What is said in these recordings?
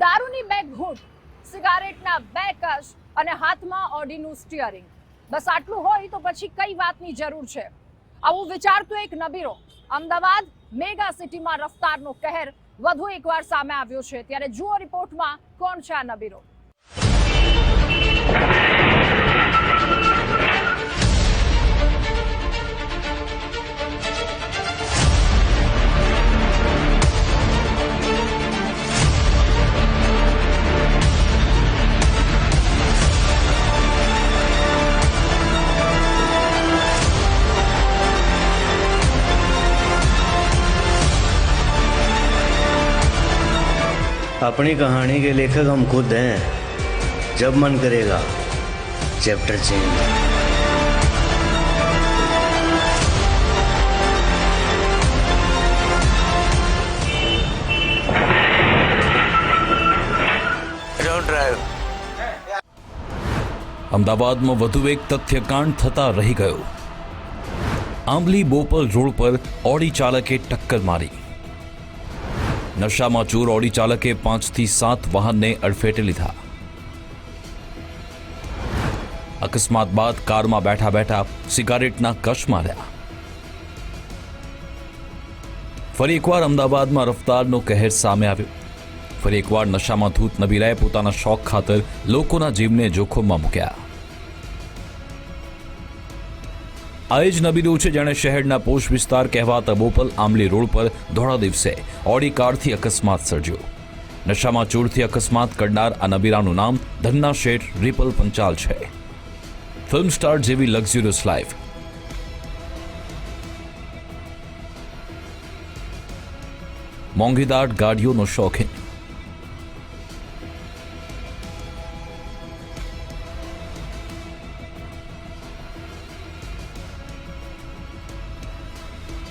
દારૂની બે ઘૂંટ, સિગારેટના બે કશ અને હાથમાં ઓડીનું સ્ટીયરિંગ. બસ આટલું હોય તો પછી કઈ વાતની જરૂર છે? આવું વિચારતો એક નબીરો. અમદાવાદ મેગા સિટીમાં રફતારનો કહેર વધુ એકવાર સામે આવ્યો છે. ત્યારે જુઓ રિપોર્ટમાં કોણ છે આ નબીરો? अपनी कहानी के लेखक हम खुद हैं जब मन करेगा चैप्टर चेंज ડોન્ટ ડ્રાઈવ અમદાવાદમાં વધુ એક તથ્યકાંડ થતા રહી ગયો આંબલી બોપલ રોડ પર ઓડી ચાલકે ટક્કર મારી નશામાં ચૂર ઓડી ચાલકે પાંચથી સાત વાહનને અડફેટે લીધા. અકસ્માત બાદ કારમાં બેઠા બેઠા સિગારેટના કશ માર્યા. ફરી એકવાર અમદાવાદમાં રફતારનો કહેર સામે આવ્યો. ફરી એકવાર નશામાં ધૂત નબીરાએ પોતાના શોખ ખાતર લોકોના જીવને જોખમમાં મૂક્યા. આ જ નબીરું છે જેણે શહેરના પોષ વિસ્તાર કહેવાતા બોપલ આંબલી રોડ પર ધોળા દિવસે ઓડી કારથી અકસ્માત સર્જ્યો. નશામાં ચૂરથી અકસ્માત કરનાર આ નબીરાનું નામ ધન્ના શેઠ રિપલ પંચાલ છે. ફિલ્મ સ્ટાર જેવી લક્ઝુરિયસ લાઈફ. મોંઘીદાટ ગાડીઓનો શોખીન.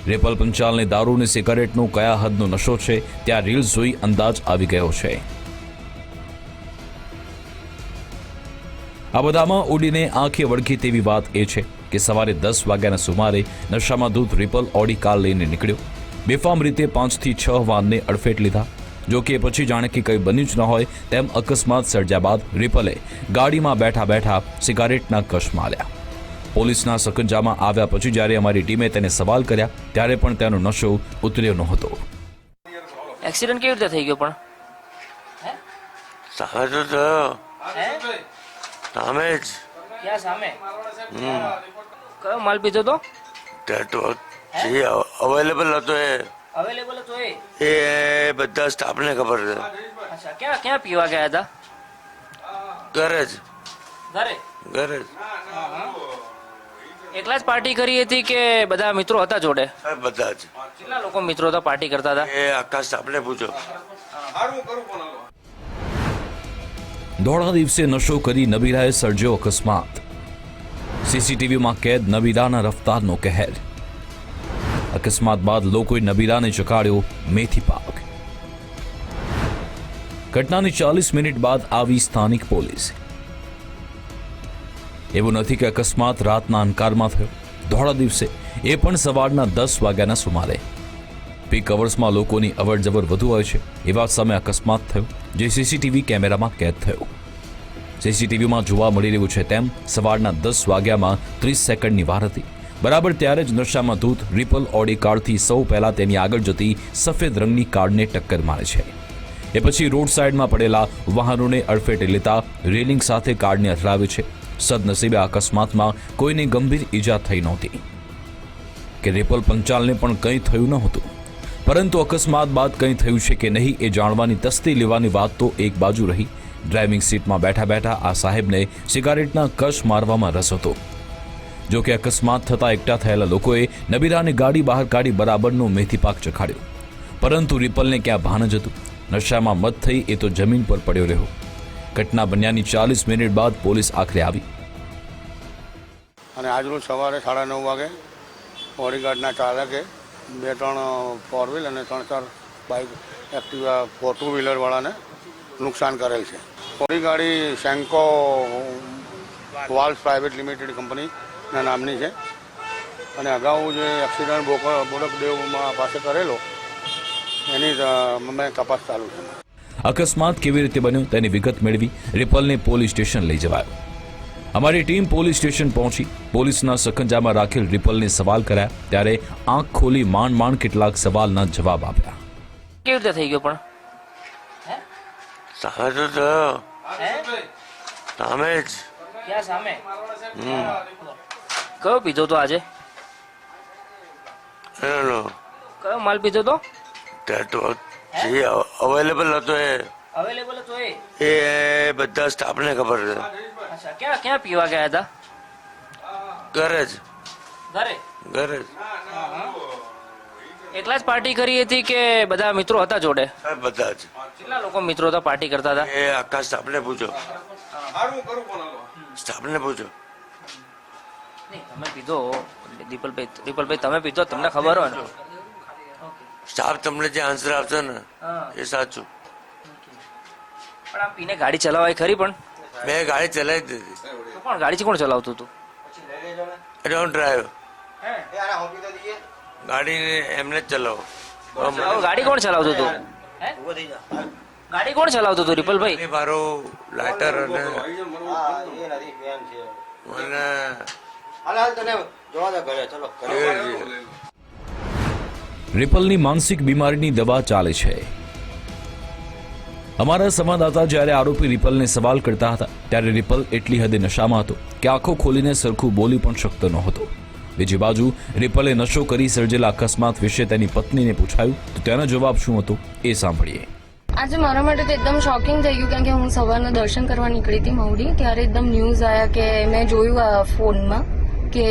રેપલ પંચાલને દારૂ અને સિગારેટનો કયા હદનો નશો છે, ત્યાં રીલ્સ જોઈ અંદાજ આવી ગયો છે. આ બધામાં ઉડીને આંખે વળગી તેવી વાત એ છે કે સવારે દસ વાગ્યાના સુમારે નશામાં ધૂત રિપલ ઓડી કાર લઈને નીકળ્યો. બેફામ રીતે પાંચથી છ વાનને અડફેટ લીધા. જો કે પછી જાણે કે કંઈ બન્યું જ ન હોય તેમ અકસ્માત સર્જ્યા બાદ રિપલે ગાડીમાં બેઠા બેઠા સિગારેટના કશ માર્યા. પોલીસના સકંજામાં આવ્યા પછી જ્યારે અમારી ટીમે તેને સવાલ કર્યા ત્યારે પણ તેનો નશો ઉતર્યો નહોતો. એક્સિડન્ટ કેવી રીતે થઈ ગયો પણ? સામે તો થયો સામે જ. ક્યાં સામે? કયો માલ પીધો તો? ટેટો જે અવેલેબલ હતો એ. અવેલેબલ હતો એ? એ બધા સ્ટાફને ખબર છે. અચ્છા ક્યાં ક્યાં પીવા ગયા હતા? ઘરે જ. ઘરે? ઘરે જ. એકલા જ પાર્ટી કરી હતી કે બધા મિત્રો હતા જોડે? સાહેબ બધા જ. કેટલા લોકો મિત્રો હતા પાર્ટી કરતા હતા? એ આકાશ આપણે પૂછો. દોડા દિવસે નશો કરી નબીરાએ સર્જ્યો અકસ્માત. સીસીટીવીમાં કેદ નબીરાના રફતારનો કહેર. અકસ્માત બાદ લોકોએ નબીરાને ચકાડ્યો મેથી પાક. ઘટનાની ચાલીસ મિનિટ બાદ આવી સ્થાનિક પોલીસ. એવું નથી કે અકસ્માત રાતના અંધકારમાં થયો. ધોળા દિવસે એ પણ સવારના દસ વાગ્યાના સુમારે. પીક અવર્સમાં લોકોની અવરજવર વધુ હોય છે. એવા સમયે અકસ્માત થયો. જે સીસીટીવી કેમેરામાં કેદ થયો. સીસીટીવીમાં જોવા મળી રહ્યું છે તેમ સવારના દસ વાગ્યામાં ત્રીસ સેકન્ડની વાર હતી. બરાબર ત્યારે જ નશામાં ધૂત રિપલ ઓડી કારથી સૌ પહેલાં તેની આગળ જતી સફેદ રંગની કારને ટક્કર મારે છે. એ પછી રોડ સાઈડમાં પડેલા વાહનોને અડફેટે લેતા રેલિંગ સાથે કારને અથડાવે છે. સદનસીબે અકસ્માતમાં કોઈને ગંભીર ઈજા થઈ નહોતી. કે રિપલ પંચાલને પણ કંઈ થયું નહોતું પરંતુ અકસ્માત બાદ કંઈ થયું છે કે નહીં એ જાણવાની તસ્તી લેવાની વાત તો એક બાજુ રહી. ડ્રાઇવિંગ સીટમાં બેઠા બેઠા આ સાહેબને સિગારેટના કશ મારવામાં રસ હતો. જો કે અકસ્માત થતાં એકઠા થયેલા લોકોએ નબીરાને ગાડી બહાર કાઢી બરાબરનો મેથી પાક ચખાડ્યો. પરંતુ રિપલને ક્યાં ભાન જ હતું. નશામાં મત થઈ એ તો જમીન પર પડ્યો રહ્યો. ઘટના બન્યાની ચાલીસ મિનિટ બાદ પોલીસ આખરે આવી. અને આજરોજ સવારે સાડા નવ વાગે બોડીગાર્ડના ચાલકે બે ત્રણ ફોર વ્હીલ અને ત્રણ ચાર બાઇક એક્ટિવા ફોર ટુ વ્હીલરવાળાને નુકસાન કરેલ છે. બોડીગાડી સેન્કો વાલ્સ પ્રાઇવેટ લિમિટેડ કંપનીના નામની છે. અને અગાઉ જે એક્સિડન્ટ બોડકદેવમાં પાસે કરેલો, એની મેં તપાસ ચાલુ છે. અકસ્માત કેવી રીતે બન્યો તેની વિગત મેળવી રિપલને પોલીસ સ્ટેશન લઈ જવાયો. અમારી ટીમ પોલીસ સ્ટેશન પહોંચી. પોલીસના સખંજામાં રાખેલ રિપલને સવાલ કર્યા ત્યારે આંખ ખોલી માંડ માંડ કેટલાક સવાલના જવાબ આપ્યા. કેવી રીતે થઈ ગયો પણ? સહજ તો સામે જ. ક્યાં સામે? કયો પીધો તો આજે? કયો માલ પીધો તો? ત્યાં જે અવેલેબલ હતો એ. અવેલેબલ હતો એ? એ બધા સ્ટાફને ખબર છે. અચ્છા ક્યાં ક્યાં પીવા ગયા હતા? ઘરે જ. ઘરે? ઘરે જ. એકલા જ પાર્ટી કરી હતી કે બધા મિત્રો હતા જોડે? બધા જ. કેટલા લોકો મિત્રો હતા પાર્ટી કરતા હતા? એ આખા સ્ટાફને પૂછો. સ્ટાફને પૂછો. નહીં તમે પીધો. દીપલભાઈ દીપલભાઈ તમે પીધો તમને ખબર હોય ને. સ્ટાફ તમને જે આન્સર આપશે ને એ સાચું. પણ આમ પીને ગાડી ચલાવાય ખરી પણ? મેં ગાડી ચલાવી દીધી. પણ ગાડી કોણ ચલાવતું હતું? ડોન્ટ ડ્રાઈવ ગાડી એમને જ ચલાવો. ગાડી કોણ ચલાવતું હતું? ગાડી કોણ ચલાવતું હતું રિપલભાઈ? એ મારું લાઇટર અને અને રિપલની માનસિક બીમારીની દવા ચાલે છે. અમારા સંવાદદાતા જ્યારે આરોપી રિપલને સવાલ કરતા હતા, ત્યારે રિપલ એટલી હદે નશામાં હતો કે આંખો ખોલીને સરખું બોલી પણ શકતો નહોતો. બીજી બાજુ, રિપલે નશો કરી સર્જેલા અકસ્માત વિશે તેની પત્નીને પૂછાયું, તો તેનો જવાબ શું હતો એ સાંભળીએ. આજે મારા માટે તો એકદમ શોકિંગ થઈ ગયું, કારણ કે હું સવારના દર્શન કરવા નીકળી હતી મહુડી, ત્યારે એકદમ ન્યૂઝ આવ્યા કે મેં જોયું આ ફોનમાં કે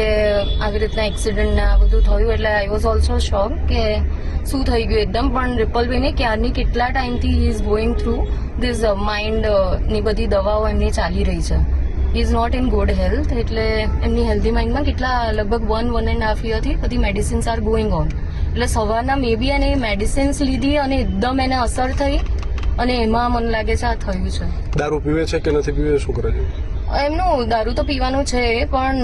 આવી રીતના એક્સિડન્ટ ને આ બધું થયું એટલે આઈ વોઝ ઓલ્સો શોક કે શું થઈ ગયું. એકદમ પણ રિપલભાઈને ક્યારની કેટલા ટાઈમથી he is going through this માઇન્ડની બધી દવાઓ એમની ચાલી રહી છે. Is not in good health એટલે એમની હેલ્ધી માઇન્ડમાં કેટલા લગભગ વન વન એન્ડ હાફ યરથી બધી મેડિસિન્સ આર ગોઈંગ ઓન એટલે સવારના મે બી એને મેડિસિન્સ લીધી અને એકદમ એને અસર થઈ અને એમાં મને લાગે છે આ થયું છે. દારૂ પીવે છે કે નથી પીવે? શું કરે છે? એમનું દારૂ તો પીવાનું છે પણ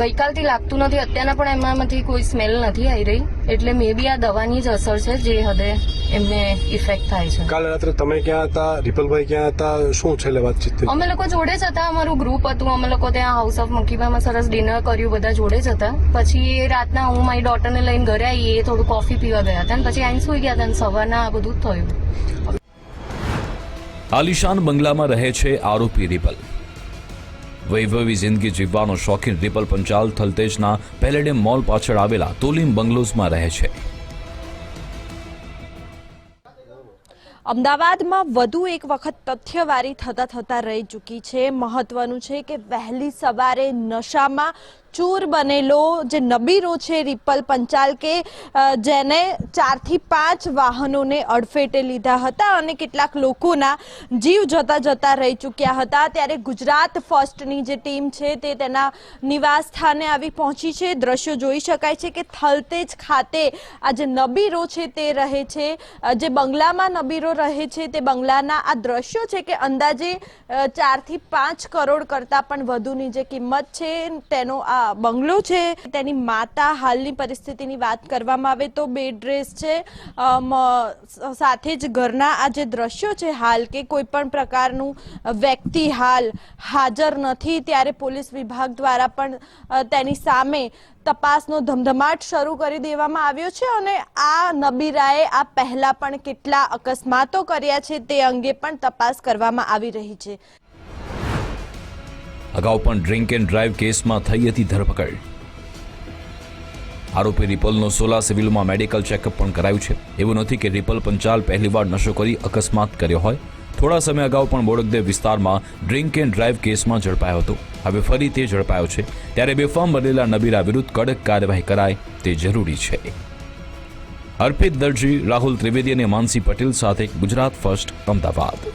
ગઈકાલથી લાગતું નથી. અત્યારના પણ એમાંથી કોઈ સ્મેલ નથી આવી રહી. એટલે મે બી આ દવાની જ અસર છે જે હદે એમને ઇફેક્ટ થાય છે. કાલે રાત્રે તમે ક્યાં હતા? રિપલભાઈ ક્યાં હતા? શું છેલ્લે વાતચીત થઈ? અમે લોકો જોડે જ હતા. અમારું ગ્રુપ હતું. અમે લોકો ત્યાં હાઉસ ઓફ મકીબામાં સરસ ડિનર કર્યું. બધા જોડે જ હતા. પછી એ રાતના હું મારી ડોટરને લઈને ઘરે આવી એ થોડું કોફી પીવા ગયા હતા અને પછી આઈને સુઈ ગયા હતા અને સવારના આ બધું જ થયું. આલિશાન બંગલામાં રહે છે આરોપી રિપલ. વૈભવી જિંદગી જીવવાનો શોખીન રિપલ પંચાલ થલતેજના પેલેડિયમ મોલ પાછળ આવેલા તોલીમ બંગલોઝમાં રહે છે. અમદાવાદમાં વધુ એક વખત તથ્યવારી થતા થતા રહી ચૂકી છે. મહત્વનું છે કે વહેલી સવારે નશામાં ચૂર બનેલો જે નબીરો છે રિપલ પંચાલ કે જેને ચારથી પાંચ વાહનોને અડફેટે લીધા હતા અને કેટલાક લોકોના જીવ જતા જતા રહી ચૂક્યા હતા. ત્યારે ગુજરાત ફર્સ્ટની જે ટીમ છે તે તેના નિવાસ સ્થાને આવી પહોંચી છે. દ્રશ્યો જોઈ શકાય છે કે થલતેજ ખાતે આ જે નબીરો છે તે રહે છે. જે બંગલામાં નબીરો રહે છે તે બંગલાના આ દ્રશ્યો છે કે અંદાજે ચારથી પાંચ કરોડ કરતાં પણ વધુની જે કિંમત છે તેનો આ બંગલો છે, તેની માતા હાલની પરિસ્થિતિની વાત કરવામાં આવે તો બેડ રેસ છે. સાથે જ ઘરના આ જે દ્રશ્યો છે હાલ કે કોઈ પણ પ્રકારનું વ્યક્તિ હાલ હાજર નથી, ત્યારે પોલીસ વિભાગ દ્વારા પણ તેની સામે તપાસનો ધમધમાટ શરૂ કરી દેવામાં આવ્યો છે અને આ નબીરાએ આ પહેલા પણ કેટલા અકસ્માતો કર્યા છે તે અંગે પણ તપાસ કરવામાં આવી રહી છે. અગાઉ પણ ડ્રિંક એન્ડ ડ્રાઈવ કેસમાં થઈ હતી ધરપકડ. આરોપી રિપલનો સોલા સિવિલમાં મેડિકલ ચેકઅપ પણ કરાયું છે. એવું નથી કે રિપલ પંચાલ પહેલીવાર નશો કરી અકસ્માત કર્યો હોય. થોડા સમય અગાઉ પણ બોડકદેવ વિસ્તારમાં ડ્રિંક એન્ડ ડ્રાઈવ કેસમાં ઝડપાયો હતો. હવે ફરી તે ઝડપાયો છે. ત્યારે બેફામ બનેલા નબીરા વિરુદ્ધ કડક કાર્યવાહી કરાય તે જરૂરી છે. અર્પિત દરજી, રાહુલ ત્રિવેદી અને માનસી પટેલ સાથે ગુજરાત ફર્સ્ટ અમદાવાદ.